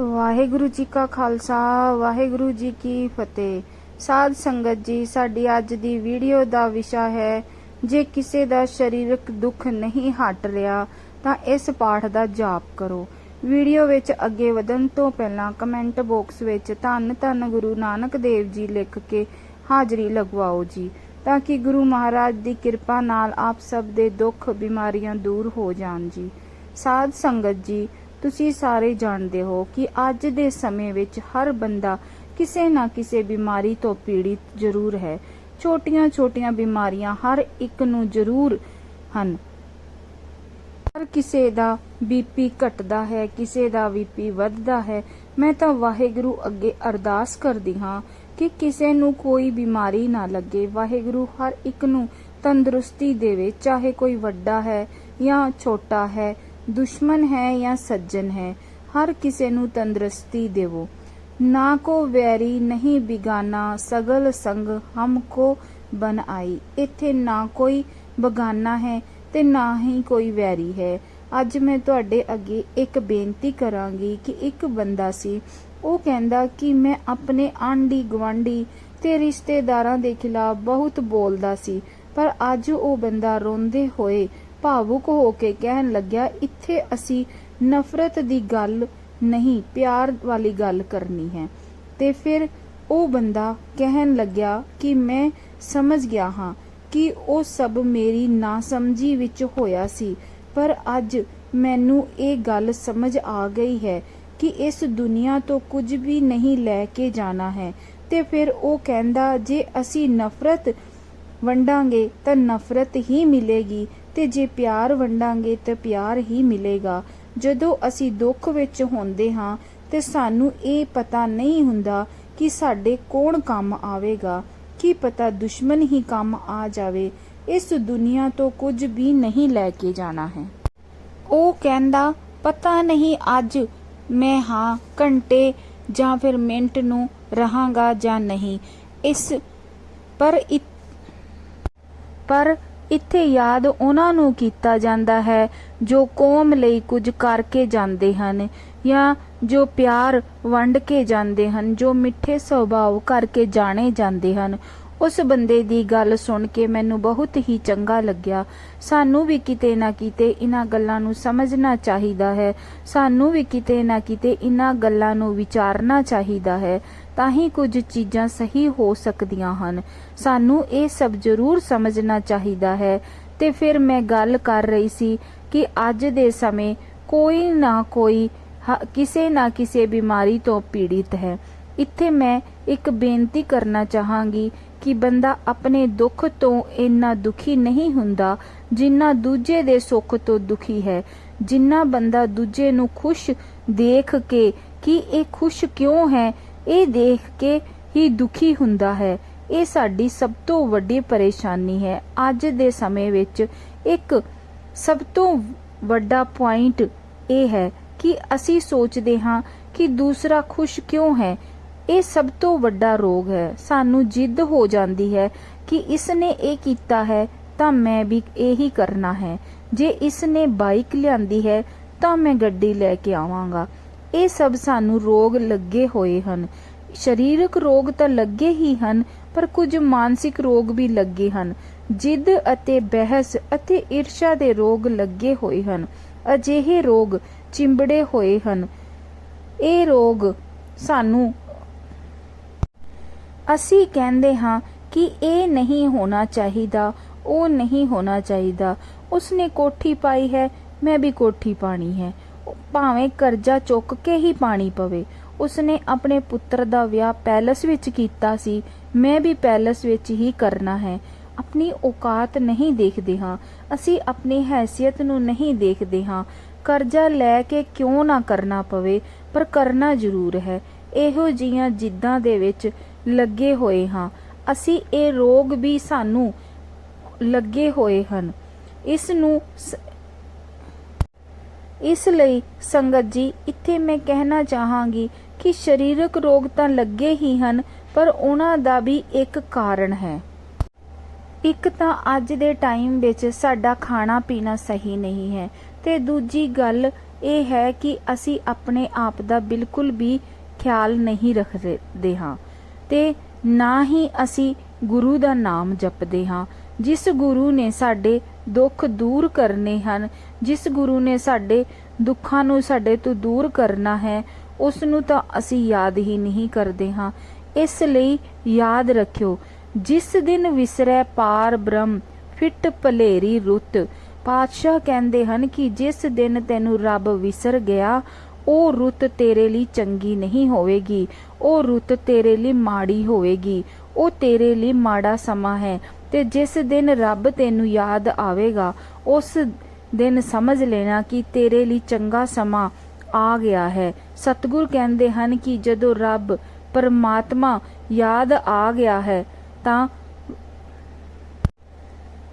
ਵਾਹਿਗੁਰੂ ਜੀ ਕਾ ਖਾਲਸਾ, ਵਾਹਿਗੁਰੂ ਜੀ ਕੀ ਫਤਿਹ। ਸਾਧ ਸੰਗਤ ਜੀ, ਸਾਡੀ ਅੱਜ ਦੀ ਵੀਡੀਓ ਦਾ ਵਿਸ਼ਾ ਹੈ, ਜੇ ਕਿਸੇ ਦਾ ਸਰੀਰਕ ਦੁੱਖ ਨਹੀਂ ਹਟ ਰਿਹਾ, ਤਾਂ ਇਸ ਪਾਠ ਦਾ ਜਾਪ ਕਰੋ। ਵੀਡੀਓ ਵਿੱਚ ਅੱਗੇ ਵਧਣ ਤੋਂ ਪਹਿਲਾਂ ਕਮੈਂਟ ਬਾਕਸ ਵਿੱਚ ਧੰਨ ਧੰਨ ਗੁਰੂ ਨਾਨਕ ਦੇਵ ਜੀ ਲਿਖ ਕੇ ਹਾਜ਼ਰੀ ਲਗਵਾਓ ਜੀ, ਤਾਂ ਕਿ ਗੁਰੂ ਮਹਾਰਾਜ ਦੀ ਕਿਰਪਾ ਨਾਲ ਆਪ ਸਭ ਦੇ ਦੁੱਖ ਬਿਮਾਰੀਆਂ ਦੂਰ ਹੋ ਜਾਣ ਜੀ। ਸਾਧ ਸੰਗਤ ਜੀ ਤੁਸੀਂ ਸਾਰੇ ਜਾਣਦੇ ਹੋ ਕਿ ਅੱਜ ਦੇ ਸਮੇਂ ਵਿੱਚ ਹਰ ਬੰਦਾ ਕਿਸੇ ਨਾ ਕਿਸੇ ਬਿਮਾਰੀ ਤੋਂ ਪੀੜਿਤ ਜ਼ਰੂਰ ਹੈ। ਛੋਟੀਆਂ-ਛੋਟੀਆਂ ਬਿਮਾਰੀਆਂ ਹਰ ਇੱਕ ਨੂੰ ਜ਼ਰੂਰ ਹਨ। ਹਰ ਕਿਸੇ ਦਾ ਬੀਪੀ ਘਟਦਾ ਹੈ, ਕਿਸੇ ਦਾ ਬੀਪੀ ਵੱਧਦਾ ਹੈ। ਮੈਂ ਤਾਂ ਵਾਹਿਗੁਰੂ ਅੱਗੇ ਅਰਦਾਸ ਕਰਦੀ ਹਾਂ ਕਿ ਕਿਸੇ ਨੂੰ ਕੋਈ ਬਿਮਾਰੀ ਨਾ ਲੱਗੇ। ਵਾਹਿਗੁਰੂ ਹਰ ਇੱਕ ਨੂੰ ਤੰਦਰੁਸਤੀ ਦੇਵੇ, ਚਾਹੇ ਕੋਈ ਵੱਡਾ ਹੈ ਜਾਂ ਛੋਟਾ ਹੈ। ਦੁਸ਼ਮਣ ਹੈ ਜਾਂ ਸੱਜਣ ਹੈ, ਹਰ ਕਿਸੇ ਨੂੰ ਤੰਦਰੁਸਤੀ ਦੇਵੋ। ਨਾ ਕੋ ਵੈਰੀ ਨਹੀਂ ਬਿਗਾਨਾ, ਸਗਲ ਸੰਗ ਹਮਕੋ ਬਨ ਆਈ। ਇੱਥੇ ਨਾ ਕੋਈ ਬਗਾਨਾ ਹੈ ਤੇ ਨਾ ਹੀ ਕੋਈ ਵੈਰੀ ਹੈ। ਅੱਜ ਮੈਂ ਤੁਹਾਡੇ ਅੱਗੇ ਇੱਕ ਬੇਨਤੀ ਕਰਾਂਗੀ ਕਿ ਇੱਕ ਬੰਦਾ ਸੀ, ਉਹ ਕਹਿੰਦਾ ਕਿ ਮੈਂ ਆਪਣੇ ਆਂਢੀ ਗਵਾਂਢੀ ਤੇ ਰਿਸ਼ਤੇਦਾਰਾਂ ਦੇ ਖਿਲਾਫ ਬਹੁਤ ਬੋਲਦਾ ਸੀ, ਪਰ ਅੱਜ ਉਹ ਬੰਦਾ ਰੋਂਦੇ ਹੋਏ ਭਾਵੁਕ ਹੋ ਕੇ ਕਹਿਣ ਲੱਗਿਆ, ਇੱਥੇ ਅਸੀਂ ਨਫ਼ਰਤ ਦੀ ਗੱਲ ਨਹੀਂ, ਪਿਆਰ ਵਾਲੀ ਗੱਲ ਕਰਨੀ ਹੈ। ਤੇ ਫਿਰ ਉਹ ਬੰਦਾ ਕਹਿਣ ਲੱਗਿਆ ਕਿ ਮੈਂ ਸਮਝ ਗਿਆ ਹਾਂ ਕਿ ਉਹ ਸਭ ਮੇਰੀ ਨਾਸਮਝੀ ਵਿੱਚ ਹੋਇਆ ਸੀ, ਪਰ ਅੱਜ ਮੈਨੂੰ ਇਹ ਗੱਲ ਸਮਝ ਆ ਗਈ ਹੈ ਕਿ ਇਸ ਦੁਨੀਆ ਤੋਂ ਕੁਝ ਵੀ ਨਹੀਂ ਲੈ ਕੇ ਜਾਣਾ ਹੈ। ਤੇ ਫਿਰ ਉਹ ਕਹਿੰਦਾ, ਜੇ ਅਸੀਂ ਨਫ਼ਰਤ ਵੰਡਾਂਗੇ ਤਾਂ ਨਫ਼ਰਤ ਹੀ ਮਿਲੇਗੀ ਤੇ ਜੇ ਪਿਆਰ ਵੰਡਾਂਗੇ ਤਾਂ ਪਿਆਰ ਹੀ ਮਿਲੇਗਾ। ਜਦੋਂ ਅਸੀਂ ਦੁੱਖ ਵਿੱਚ ਹੁੰਦੇ ਹਾਂ, ਤੇ ਸਾਨੂੰ ਇਹ ਪਤਾ ਨਹੀਂ ਹੁੰਦਾ ਕਿ ਸਾਡੇ ਕੌਣ ਕੰਮ ਆਵੇਗਾ। ਕੀ ਪਤਾ ਦੁਸ਼ਮਣ ਹੀ ਕੰਮ ਆ ਜਾਵੇ। ਇਸ ਦੁਨੀਆ ਤੋਂ ਕੁਝ ਵੀ ਨਹੀਂ ਲੈ ਕੇ ਜਾਣਾ ਹੈ। ਉਹ ਕਹਿੰਦਾ, ਪਤਾ ਨਹੀਂ ਅੱਜ ਮੈਂ ਹਾਂ, ਘੰਟੇ ਜਾਂ ਫਿਰ ਮਿੰਟ ਨੂੰ ਰਹਾਂਗਾ ਜਾਂ ਨਹੀਂ। ਇਸ ਪਰ ਪਰ ਇੱਥੇ ਯਾਦ ਉਹਨਾਂ ਨੂੰ ਕੀਤਾ ਜਾਂਦਾ ਹੈ, ਜੋ ਕੌਮ ਲਈ ਕੁਝ ਕਰਕੇ ਜਾਂਦੇ ਹਨ ਜਾਂ ਜੋ ਪਿਆਰ ਵੰਡ ਕੇ ਜਾਂਦੇ ਹਨ, ਜੋ ਮਿੱਠੇ ਸੁਭਾਅ ਕਰਕੇ ਜਾਣੇ ਜਾਂਦੇ ਹਨ। ਉਸ ਬੰਦੇ ਦੀ ਗੱਲ ਸੁਣ ਕੇ ਮੈਨੂੰ ਬਹੁਤ ਹੀ ਚੰਗਾ ਲੱਗਿਆ। ਸਾਨੂੰ ਵੀ ਕਿਤੇ ਨਾ ਕਿਤੇ ਇਹਨਾਂ ਗੱਲਾਂ ਨੂੰ ਸਮਝਣਾ ਚਾਹੀਦਾ ਹੈ। ਸਾਨੂੰ ਵੀ ਕਿਤੇ ਨਾ ਕਿਤੇ ਇਹਨਾਂ ਗੱਲਾਂ ਨੂੰ ਵਿਚਾਰਨਾ ਚਾਹੀਦਾ ਹੈ। ਤਾਂ ਹੀ ਕੁਝ ਚੀਜ਼ਾਂ ਸਹੀ ਹੋ ਸਕਦੀਆਂ ਹਨ। ਸਾਨੂੰ ਇਹ ਸਭ ਜ਼ਰੂਰ ਸਮਝਣਾ ਚਾਹੀਦਾ ਹੈ। ਤੇ ਫਿਰ ਮੈਂ ਗੱਲ ਕਰ ਰਹੀ ਸੀ ਕਿ ਅੱਜ ਦੇ ਸਮੇਂ ਕੋਈ ਨਾ ਕੋਈ ਕਿਸੇ ਨਾ ਕਿਸੇ ਬਿਮਾਰੀ ਤੋਂ ਪੀੜਿਤ ਹੈ। ਇੱਥੇ ਮੈਂ ਇੱਕ ਬੇਨਤੀ ਕਰਨਾ ਚਾਹਾਂਗੀ ਕਿ ਬੰਦਾ ਆਪਣੇ ਦੁੱਖ ਤੋਂ ਇੰਨਾ ਦੁਖੀ ਨਹੀਂ ਹੁੰਦਾ ਜਿੰਨਾ ਦੂਜੇ ਦੇ ਸੁੱਖ ਤੋਂ ਦੁਖੀ ਹੈ। ਜਿੰਨਾ ਬੰਦਾ ਦੂਜੇ ਨੂੰ ਖੁਸ਼ ਦੇਖ ਕੇ ਕਿ ਇਹ ਖੁਸ਼ ਕਿਉਂ ਹੈ, ਇਹ ਦੇਖ ਕੇ ਹੀ ਦੁਖੀ ਹੁੰਦਾ ਹੈ। ਇਹ ਸਾਡੀ ਸਭ ਤੋਂ ਵੱਡੀ ਪਰੇਸ਼ਾਨੀ ਹੈ। ਅੱਜ ਦੇ ਸਮੇਂ ਵਿੱਚ ਇੱਕ ਸਭ ਤੋਂ ਵੱਡਾ ਪੁਆਇੰਟ ਇਹ ਹੈ ਕਿ ਅਸੀਂ ਸੋਚਦੇ ਹਾਂ ਕਿ ਦੂਸਰਾ ਖੁਸ਼ ਕਿਉਂ ਹੈ। ਇਹ ਸਭ ਤੋਂ ਵੱਡਾ ਰੋਗ ਹੈ। ਸਾਨੂੰ ਜਿੱਦ ਹੋ ਜਾਂਦੀ ਹੈ ਕਿ ਇਸ ਨੇ ਇਹ ਕੀਤਾ ਹੈ, ਤਾਂ ਮੈਂ ਵੀ ਇਹੀ ਕਰਨਾ ਹੈ। ਜੇ ਇਸ ਨੇ ਬਾਈਕ ਲਿਆਂਦੀ ਹੈ, ਤਾਂ ਮੈਂ ਗੱਡੀ ਲੈ ਕੇ ਆਵਾਂਗਾ। ਇਹ ਸਭ ਸਾਨੂੰ ਰੋਗ ਲੱਗੇ ਹੋਏ ਹਨ। ਸਰੀਰਕ ਰੋਗ ਤਾਂ ਲੱਗੇ ਹੀ ਹਨ, ਪਰ ਕੁਝ ਮਾਨਸਿਕ ਰੋਗ ਵੀ ਲੱਗੇ ਹਨ। ਜਿੱਦ ਅਤੇ ਬਹਿਸ ਅਤੇ ਈਰਸ਼ਾ ਦੇ ਰੋਗ ਲੱਗੇ ਹੋਏ ਹਨ। ਅਜਿਹੇ ਰੋਗ ਚਿੰਬੜੇ ਹੋਏ ਹਨ। ਇਹ ਰੋਗ ਸਾਨੂੰ ਅਸੀਂ ਕਹਿੰਦੇ ਹਾਂ ਕਿ ਇਹ ਨਹੀਂ ਹੋਣਾ ਚਾਹੀਦਾ, ਉਹ ਨਹੀਂ ਹੋਣਾ ਚਾਹੀਦਾ। ਉਸਨੇ ਕੋਠੀ ਪਾਈ ਹੈ, ਮੈਂ ਵੀ ਕੋਠੀ ਪਾਣੀ ਹੈ। ਭਾਵੇਂ ਕਰਜ਼ਾ ਚੁੱਕ ਕੇ ਹੀ ਪਾਣੀ ਪਵੇ, ਉਸਨੇ ਆਪਣੇ ਪੁੱਤਰ ਦਾ ਵਿਆਹ ਪੈਲਸ ਵਿੱਚ ਕੀਤਾ ਸੀ, ਮੈਂ ਵੀ ਪੈਲਸ ਵਿੱਚ ਹੀ ਕਰਨਾ ਹੈ। ਆਪਣੀ ਔਕਾਤ ਨਹੀਂ ਦੇਖਦੇ ਹਾਂ, ਅਸੀਂ ਆਪਣੀ ਹੈਸੀਅਤ ਨੂੰ ਨਹੀਂ ਦੇਖਦੇ ਹਾਂ। ਕਰਜ਼ਾ ਲੈ ਕੇ ਕਿਉਂ ਨਾ ਕਰਨਾ ਪਵੇ, ਪਰ ਕਰਨਾ ਜ਼ਰੂਰ ਹੈ। ਇਹੋ ਜੀਆਂ ਜਿੱਦਾਂ ਦੇ ਵਿੱਚ ਲੱਗੇ ਹੋਏ ਹਾਂ। ਅਸੀਂ ਇਹ ਰੋਗ ਵੀ ਸਾਨੂੰ ਲੱਗੇ ਹੋਏ ਹਨ। ਇਸ ਨੂੰ ਇਸ ਲਈ ਸੰਗਤ ਜੀ, ਇੱਥੇ ਮੈਂ ਕਹਿਣਾ ਚਾਹਾਂਗੀ ਕਿ ਸਰੀਰਕ ਰੋਗ ਤਾਂ ਲੱਗੇ ਹੀ ਹਨ, ਪਰ ਉਹਨਾਂ ਦਾ ਵੀ ਇੱਕ ਕਾਰਨ ਹੈ। ਇੱਕ ਤਾਂ ਅੱਜ ਦੇ ਟਾਈਮ ਵਿੱਚ ਸਾਡਾ ਖਾਣਾ ਪੀਣਾ ਸਹੀ ਨਹੀਂ ਹੈ ਤੇ ਦੂਜੀ ਗੱਲ ਇਹ ਹੈ ਕਿ ਅਸੀਂ ਆਪਣੇ ਆਪ ਦਾ ਬਿਲਕੁਲ ਵੀ ਖਿਆਲ ਨਹੀਂ ਰੱਖਦੇ ਹਾਂ। ਤੇ ਨਾ ਹੀ ਅਸੀਂ ਗੁਰੂ ਦਾ ਨਾਮ ਜਪਦੇ ਹਾਂ। ਜਿਸ ਗੁਰੂ ਨੇ ਸਾਡੇ ਦੁੱਖ ਦੂਰ ਕਰਨੇ ਹਨ, ਜਿਸ ਗੁਰੂ ਨੇ ਸਾਡੇ ਦੁੱਖਾਂ ਨੂੰ ਸਾਡੇ ਤੋਂ ਦੂਰ ਕਰਨਾ ਹੈ ਉਸ ਨੂੰ ਤਾਂ ਅਸੀਂ ਯਾਦ ਹੀ ਨਹੀਂ ਕਰਦੇ ਹਾਂ। ਇਸ ਲਈ ਯਾਦ ਰੱਖਿਓ, ਜਿਸ ਦਿਨ ਵਿਸਰੈ ਪਾਰ ਬ੍ਰਹਮ, ਫਿੱਟ ਭਲੇਰੀ ਰੁੱਤ। ਪਾਤਸ਼ਾਹ ਕਹਿੰਦੇ ਹਨ ਕਿ ਜਿਸ ਦਿਨ ਤੈਨੂੰ ਰੱਬ ਵਿਸਰ ਗਿਆ ਉਹ ਰੁੱਤ ਤੇਰੇ ਲਈ ਚੰਗੀ ਨਹੀਂ ਹੋਵੇਗੀ, ਉਹ ਰੁੱਤ ਤੇਰੇ ਲਈ ਮਾੜੀ ਹੋਵੇਗੀ, ਉਹ ਤੇਰੇ ਲਈ ਮਾੜਾ ਸਮਾਂ ਹੈ, ਤੇ ਜਿਸ ਦਿਨ ਰੱਬ ਤੈਨੂੰ ਯਾਦ ਆਵੇਗਾ, ਉਸ ਦਿਨ ਸਮਝ ਲੈਣਾ ਕਿ ਤੇਰੇ ਲਈ ਚੰਗਾ ਸਮਾਂ ਆ ਗਿਆ ਹੈ। ਸਤਿਗੁਰ ਕਹਿੰਦੇ ਹਨ ਕਿ ਜਦੋਂ ਰੱਬ ਪਰਮਾਤਮਾ ਯਾਦ ਆ ਗਿਆ ਹੈ, ਤਾਂ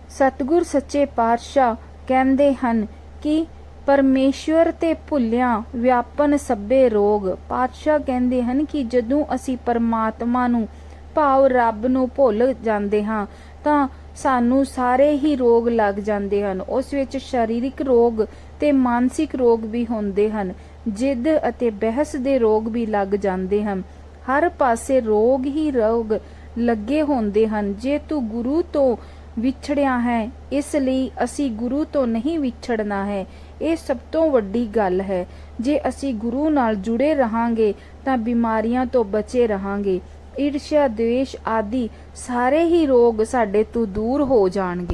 ਸਤਿਗੁਰ ਸੱਚੇ ਪਾਤਸ਼ਾਹ ਕਹਿੰਦੇ ਹਨ ਕਿ ਪਰਮੇਸ਼ਵਰ ਤੇ ਭੁੱਲਿਆ ਵਿਆਪਨ ਸਭੇ ਰੋਗ। ਪਾਤਸ਼ਾਹ ਕਹਿੰਦੇ ਹਨ ਕਿ ਜਦੋਂ ਅਸੀਂ ਪਰਮਾਤਮਾ ਨੂੰ ਭਾਵ ਰੱਬ ਨੂੰ ਭੁੱਲ ਜਾਂਦੇ ਹਾਂ, ਤਾਂ ਸਾਨੂੰ ਸਾਰੇ ਹੀ ਰੋਗ ਲੱਗ ਜਾਂਦੇ ਹਨ। ਉਸ ਵਿੱਚ ਸਰੀਰਿਕ ਰੋਗ ਤੇ ਮਾਨਸਿਕ ਰੋਗ ਵੀ ਹੁੰਦੇ ਹਨ। ਜਿੱਦ ਅਤੇ ਬਹਿਸ ਦੇ ਰੋਗ ਵੀ ਲੱਗ ਜਾਂਦੇ ਹਨ। ਹਰ ਪਾਸੇ ਰੋਗ ਹੀ ਰੋਗ ਲੱਗੇ ਹੁੰਦੇ ਹਨ। ਜੇ ਤੂੰ ਗੁਰੂ ਤੋਂ ਵਿਛੜਿਆ ਹੈ। ਇਸ ਲਈ ਅਸੀਂ ਗੁਰੂ ਤੋਂ ਨਹੀਂ ਵਿਛੜਨਾ ਹੈ। ਇਹ ਸਭ ਤੋਂ ਵੱਡੀ ਗੱਲ ਹੈ। ਜੇ ਅਸੀਂ ਗੁਰੂ ਨਾਲ ਜੁੜੇ ਰਹਾਂਗੇ, ਤਾਂ ਬਿਮਾਰੀਆਂ ਤੋਂ ਬਚੇ ਰਹਾਂਗੇ। ਈਰਸ਼ਾ ਦੇਸ਼ ਆਦਿ ਸਾਰੇ ਹੀ ਰੋਗ ਸਾਡੇ ਤੋਂ ਦੂਰ ਹੋ ਜਾਣਗੇ।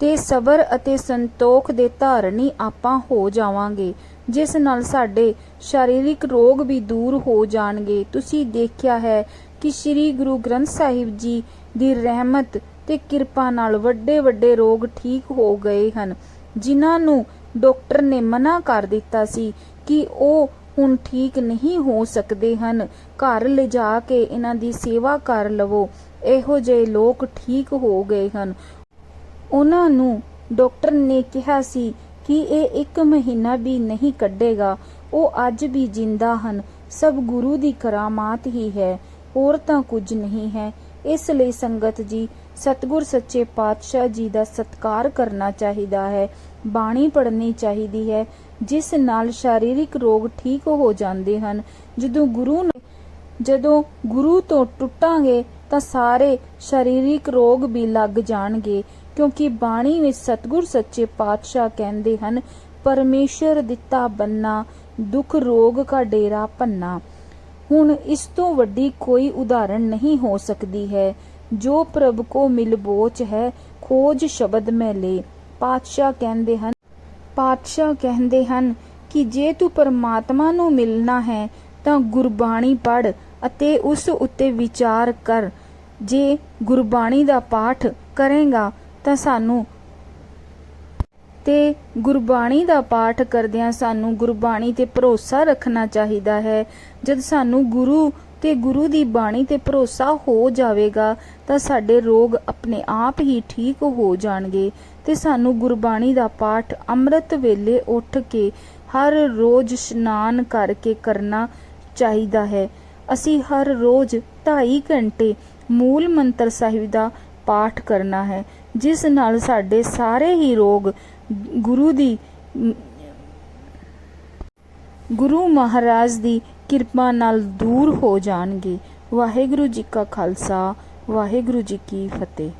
ਤੇ ਸਬਰ ਅਤੇ ਸੰਤੋਖ ਦੇ ਧਾਰਨੀ ਆਪਾਂ ਹੋ ਜਾਵਾਂਗੇ। ਜਿਸ ਨਾਲ ਸਾਡੇ ਸਰੀਰਕ ਰੋਗ ਵੀ ਦੂਰ ਹੋ ਜਾਣਗੇ। ਤੁਸੀਂ ਦੇਖਿਆ ਹੈ ਕਿ ਸ੍ਰੀ ਗੁਰੂ ਗ੍ਰੰਥ ਸਾਹਿਬ ਜੀ ਦੀ ਰਹਿਮਤ ਤੇ ਕਿਰਪਾ ਨਾਲ ਵੱਡੇ ਵੱਡੇ ਰੋਗ ਠੀਕ ਹੋ ਗਏ ਹਨ, ਜਿਨ੍ਹਾਂ ਨੂੰ ਡਾਕਟਰ ਨੇ ਮਨਾ ਕਰ ਦਿੱਤਾ ਸੀ ਕਿ ਉਹ ਹੁਣ ਠੀਕ ਨਹੀਂ ਹੋ ਸਕਦੇ ਹਨ। ਘਰ ਲਿਜਾ ਕੇ ਇਹਨਾਂ ਦੀ ਸੇਵਾ ਕਰ ਲਵੋ। ਇਹੋ ਜਿਹੇ ਲੋਕ ਠੀਕ ਹੋ ਗਏ ਹਨ। ਉਹਨਾਂ ਨੂੰ ਡਾਕਟਰ ਨੇ ਕਿਹਾ ਸੀ ਕਿ ਇਹ ਇੱਕ ਮਹੀਨਾ ਵੀ ਨਹੀਂ ਕੱਢੇਗਾ। ਉਹ ਅੱਜ ਵੀ ਜਿੰਦਾ ਹਨ। ਸਭ ਗੁਰੂ ਦੀ ਕਰਾਮਾਤ ਹੀ ਹੈ। ਹੋਰ ਤਾਂ ਕੁਝ ਨਹੀਂ ਹੈ। ਇਸ ਲਈ ਸੰਗਤ ਜੀ ਸਤਿਗੁਰ ਸੱਚੇ ਪਾਤਸ਼ਾਹ ਜੀ ਦਾ ਸਤਕਾਰ ਕਰਨਾ ਚਾਹੀਦਾ ਹੈ, ਬਾਣੀ ਪੜ੍ਹਨੀ ਚਾਹੀਦੀ ਹੈ, ਜਿਸ ਨਾਲ ਸਰੀਰਕ ਰੋਗ ਠੀਕ ਹੋ ਜਾਂਦੇ ਹਨ। ਜਦੋਂ ਗੁਰੂ ਜਦੋਂ ਗੁਰੂ ਤੋਂ ਟੁੱਟਾਂਗੇ ਤਾਂ ਸਾਰੇ ਸਰੀਰਕ ਰੋਗ ਵੀ ਲੱਗ ਜਾਣਗੇ, ਕਿਉਂਕਿ ਬਾਣੀ ਵਿੱਚ ਸਤਿਗੁਰ ਸੱਚੇ ਪਾਤਸ਼ਾਹ ਕਹਿੰਦੇ ਹਨ, ਪਰਮੇਸ਼ਰ ਦਿੱਤਾ ਬੰਨਾ, ਦੁੱਖ ਰੋਗ ਕਾ ਡੇਰਾ ਪੰਨਾ ਹੁਣ ਇਸ ਤੋਂ ਵੱਡੀ ਕੋਈ ਉਦਾਹਰਣ ਨਹੀਂ ਹੋ ਸਕਦੀ ਹੈ। ਜੋ ਪ੍ਰਭ ਕੋ ਮਿਲਬੋਚ ਹੈ, ਖੋਜ ਸ਼ਬਦ ਮੈਂ ਲੈ। ਪਾਤਸ਼ਾਹ ਕਹਿੰਦੇ ਹਨ, ਪਾਤਸ਼ਾਹ ਕਹਿੰਦੇ ਹਨ ਕਿ ਜੇ ਤੂੰ ਪਰਮਾਤਮਾ ਨੂੰ ਮਿਲਣਾ ਹੈ, ਤਾਂ ਗੁਰਬਾਣੀ ਪੜ੍ਹ ਅਤੇ ਉਸ ਉੱਤੇ ਵਿਚਾਰ ਕਰ। ਜੇ ਗੁਰਬਾਣੀ ਦਾ ਪਾਠ ਕਰੇਗਾ, ਤਾਂ ਸਾਨੂੰ ਤੇ ਗੁਰਬਾਣੀ ਦਾ ਪਾਠ ਕਰਦਿਆਂ ਸਾਨੂੰ ਗੁਰਬਾਣੀ ਤੇ ਭਰੋਸਾ ਰੱਖਣਾ ਚਾਹੀਦਾ ਹੈ। ਜਦ ਸਾਨੂੰ ਗੁਰੂ ਤੇ ਗੁਰੂ ਦੀ ਬਾਣੀ ਤੇ ਭਰੋਸਾ ਹੋ ਜਾਵੇਗਾ, ਤਾਂ ਸਾਡੇ ਰੋਗ ਆਪਣੇ ਆਪ ਹੀ ਠੀਕ ਹੋ ਜਾਣਗੇ ਤੇ ਸਾਨੂੰ ਗੁਰਬਾਣੀ ਦਾ ਪਾਠ ਅੰਮ੍ਰਿਤ ਵੇਲੇ ਉੱਠ ਕੇ ਹਰ ਰੋਜ਼ ਇਸ਼ਨਾਨ ਕਰਕੇ ਕਰਨਾ ਚਾਹੀਦਾ ਹੈ। ਅਸੀਂ ਹਰ ਰੋਜ਼ 2.5 ਘੰਟੇ ਮੂਲ ਮੰਤਰ ਸਾਹਿਬ ਦਾ ਪਾਠ ਕਰਨਾ ਹੈ, ਜਿਸ ਨਾਲ ਸਾਡੇ ਸਾਰੇ ਹੀ ਰੋਗ ਗੁਰੂ ਦੀ, ਗੁਰੂ ਮਹਾਰਾਜ ਦੀ ਕਿਰਪਾ ਨਾਲ ਦੂਰ ਹੋ ਜਾਣਗੇ। ਵਾਹਿਗੁਰੂ ਜੀ ਕਾ ਖਾਲਸਾ ਵਾਹਿਗੁਰੂ ਜੀ ਕੀ ਫਤਿਹ।